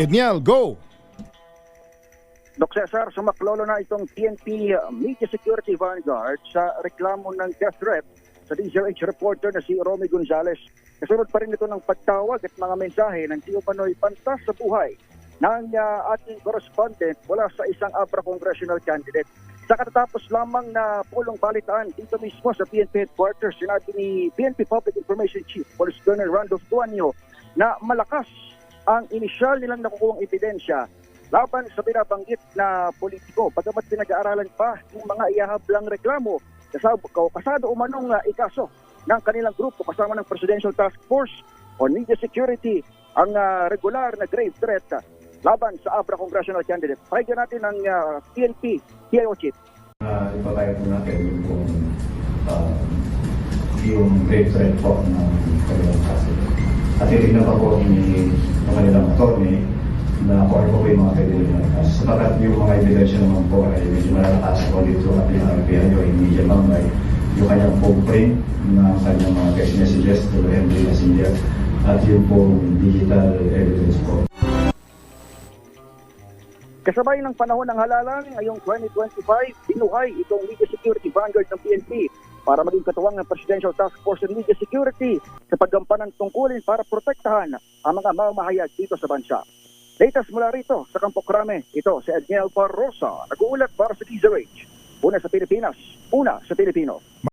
Edniel, go! Dok Cesar, sumaklolo na itong PNP Media Security Vanguard sa reklamo ng death threat sa DZRH reporter na si Romy Gonzales. Kasunod pa rin ito ng pagtawag at mga mensahe ng Tio Panoy pantas sa buhay ng uh, ating correspondent mula sa isang Abra congressional candidate. Sa katatapos lamang na pulong balitaan dito mismo sa PNP headquarters, sinabi ni PNP Public Information Chief Police Colonel Randolph Tuanyo na malakas ang inisyal nilang nakukuhang ebidensya laban sa binabanggit na politiko. Bagamat pinag-aaralan pa yung mga ihahablang reklamo kasado, umanong uh, ikaso ng kanilang grupo kasama ng Presidential Task Force on Media Security ang uh, regular na grave threat uh, laban sa Abra Congressional Candidate. Pakinggan natin ang uh, PNP PIO Chief. uh, ipapayag po natin kung uh, yung grade threat po ng kanilang kaso. At titignan pa po ni attorney na kung ano po yung mga pwede nila kaso. Sapagat yung mga ebidensya naman po ay medyo malalakas po dito at yung RPI o yung media bangay yung kanyang phone print na kanyang mga text messages to Henry Messenger at yung pong digital evidence po. Kasabay ng panahon ng halalan ngayong 2025, binuhay itong Media Security Vanguard ng PNP para maging katuwang ng Presidential Task Force on Media Security sa paggampanan ng tungkulin para protektahan ang mga mamahayag dito sa bansa. Latest mula rito sa Campo Crame, ito si Edniel Barrosa, nag-uulat para sa DZRH. Una sa Pilipinas, una sa Pilipino.